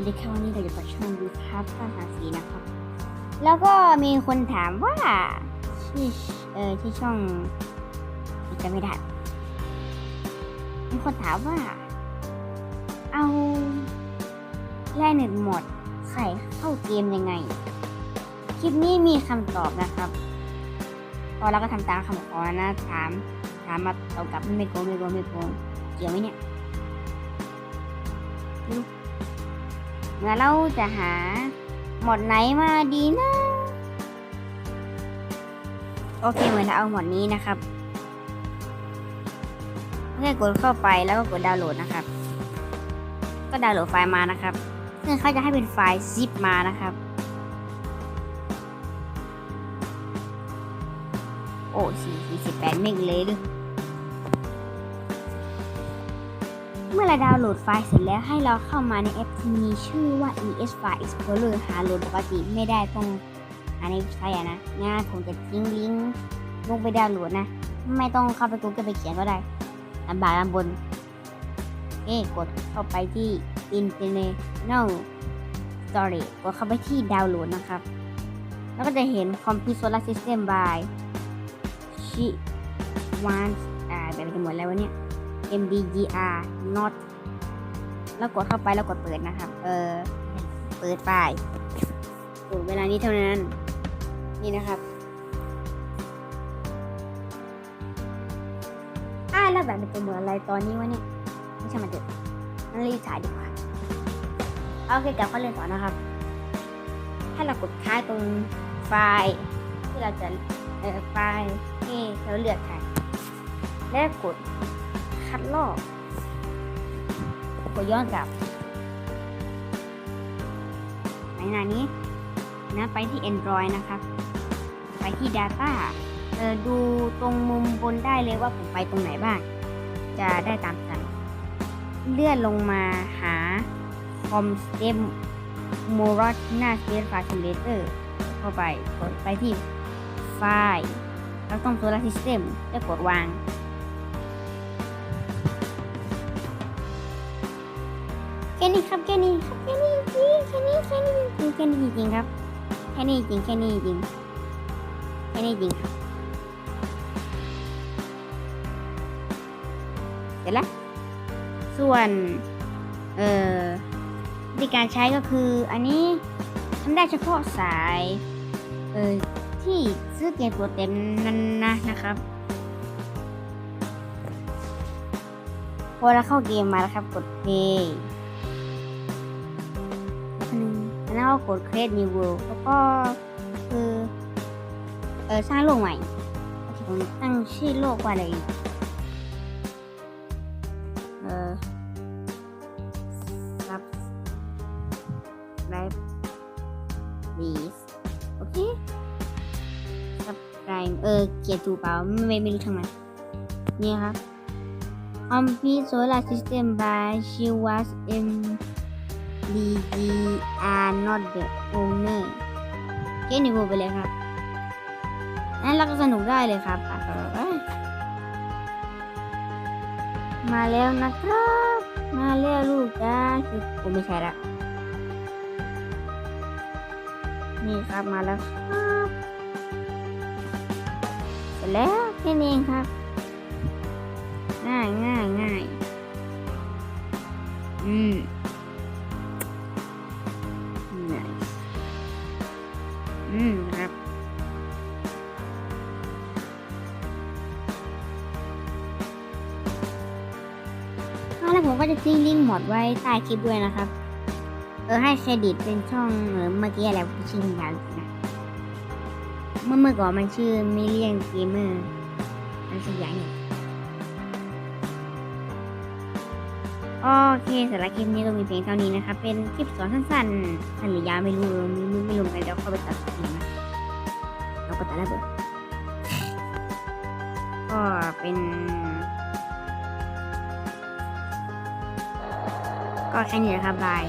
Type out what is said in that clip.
วัสดีครับวันนี้เราจะมาช่องดูครับภาษาสีนะครับ แล้วก็มีคนถามว่าชื่อเออที่ช่องจะไม่ได้ มีคนถามว่า เอาแร่เน็ตหมดใส่เข้าเกมยังไง คลิปนี้มีคำตอบนะครับพอเราก็ทำตามคำขอนะถามถามมาเอากลับไม่โกงไม่โกงไม่โกงเกี่ยวไหมเนี่ย เมื่อเราจะหาหมดไหนมาดีนะ โอเคเหมือนเราเอาหมดนี้นะครับแค่กดเข้าไปแล้วก็กดดาวน์โหลดนะครับ ก็ดาวน์โหลดไฟล์มานะครับ ซึ่งเขาจะให้เป็นไฟล์ zip มานะครับ โอ้สี่สี่สิบแปดเมกเลยหรือ มื่อเราดาวน์โหลดไฟล์เสร็จแล้วให้เราเข้ามาในแอปที่มีชื่อว่า ES File Explorer หาโหลดปกติไม่ได้ต้องหาในเว็บไซต์นะง่ายผมจะทิ้งลิงก์ลงไปดาวน์โหลดนะ ไม่ต้องเข้าไป Google ไปเขียนก็ได้ลำบากลำบนเอ๊กดเข้าไปที่ Internal Storage กดเข้าไปที่ดาวน์โหลดนะครับ แล้วก็จะเห็น Complete Solar System by ชิวันอ่าแบบจะหมดแล้ววะเนี่ย MDGR not แล้วกดเข้าไปแล้วกดเปิดนะครับ เออเปิดไฟล์โอ้เวลานี้เท่านั้น นี่นะครับอ้าแล้วแบบมันจะเหมือนอะไรตอนนี้วะเนี่ย ไม่ใช่มันเด็ดนั่นรีบถ่ายดีกว่า โอเคกลับเข้าเรื่องต่อนะครับให้เรากดค้างตรงไฟล์ที่เราจะ เออไฟล์ที่เราเลือกค่ะและกด คัดลอกกดย้อนกลับในหน้านี้นะไปที่ Android นะครับ ไปที่ Data เออดูตรงมุมบนได้เลยว่าผมไปตรงไหนบ้าง จะได้ตามกันเลื่อนลงมาหา Com Stem m o r a t i n a Space Facilitator เข้าไปกดไปที่ไฟล์แล้วต้อง Solar System แล้วกดวาง นี้ครับแค่นี้ครับแค่นี้จริงแค่นี้แค่นี้จริงแค่นี้จริงครับแค่นี้จริงแค่นี้จริงแค่นี้จริงครับเสร็จแล้วส่วนเอ่อวิธีการใช้ก็คืออันนี้ทำได้เฉพาะสายเอ่อที่ซื้อเกมตัวเต็มนั้นนะนะครับพอเราเข้าเกมมาแล้วครับกด play แล้ วก็กด create new world แล้วก็คือเออสร้างโลกใหม่ผมตั้งชื่อโลกว่าอะไรเออ Sub s c r i b e โอเค subscribe เออ เกียร์ตูเปล่าไม่ไม่ไม่รู้ทำไมนี่ครับ Complete Solar System by Shivas M DG are not the owner เกมนี้พูไปเลยครับนั้นเราก็สนุกได้เลยครับมาแล้วนะครับ มาแล้วลูกจ้าคือผมไม่ใช่ละนี่ครับมาแล้วครับเสร็จแล้วแค่นี้เองครับ ง่ายง่ายง่ายอืม แล้วผมก็จะทิ้งลิงก์หมดไว้ใต้คลิปด้วยนะครับ เออให้เครดิตเป็นช่องเมื่อกี้อะไรผมชื่อยาวนะเมื่อเมื่อก่อนมันชื่อมิเลียนเกมเมอร์มันสักอย่างนี่โอเคสำหรับคลิปนี้ก็มีเพียงเท่านี้นะครับ เป็นคลิปสอนสั้นๆสั้นหรือยาวไม่รู้เออไม่รู้ไม่รู้อนกันเดี๋ยวเข้าไปตัดเองนะเราก็ตัดแล้วเบิดก็เป็น ก็แค่นี้แหละครับบาย